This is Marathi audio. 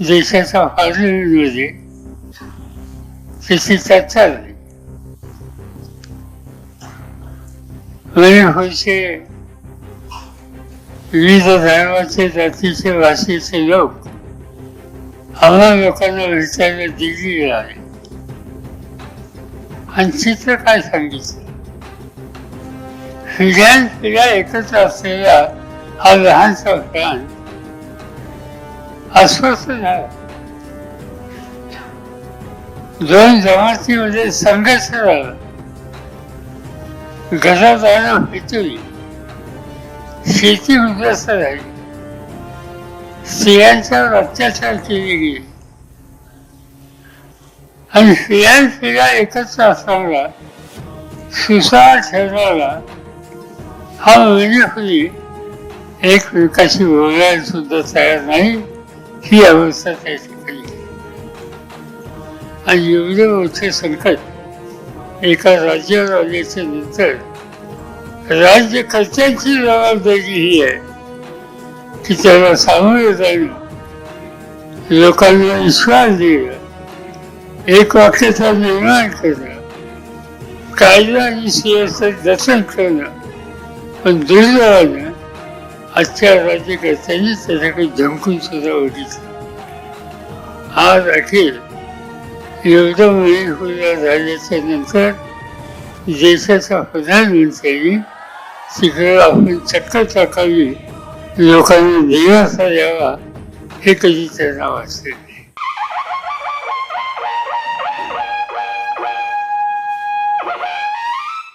देशाच्या पार्लमेंटमध्ये त्याची चर्चा झाली म्हणजे होयचे विविध धर्माचे जातीचे भाषेचे लोक आम्हा लोकांना विचारलं दिल्लीला आले आणि चित्र काय सांगितलं? फिर्यान फिर्या एकत्र असलेला हा लहानसा प्राण अस्वस्थ झाला दोन जमातीमध्ये म्हणजे संघर्ष झाला. घरादारं भेटली शेती उद्ध्वस्त झाली. स्त्रियांच्यावर अत्याचार केले गेले. आणि फिराय फिरा एकत्र असणारा सुसार ठेवणारा हा म्हणजे एकमेकाशी बोलायला सुद्धा तयार नाही. ही अवस्था त्या ठिकाणी आणि एवढे मोठे संकट एका राज्यावर आल्याच्यानंतर राज्यकर्त्यांची जबाबदारी ही आहे की त्याला सामोरे जाणं लोकांना विश्वास देणं एक वाक्यता निर्माण करणं. कायदा आणि सुव्यवस्थेत जतन करणं. पण दुर्दैवानं आजच्या राज्यकर्त्यांनी त्याच्याकडे धमकून सुद्धा बघितलं आज अखेर एवढं महिना झाल्याच्यानंतर देशाचा प्रधानमंत्र्यांनी तिकडे आपण चक्कर टाकावी लोकांना दिलासा द्यावा हे कधी त्यांना वाचले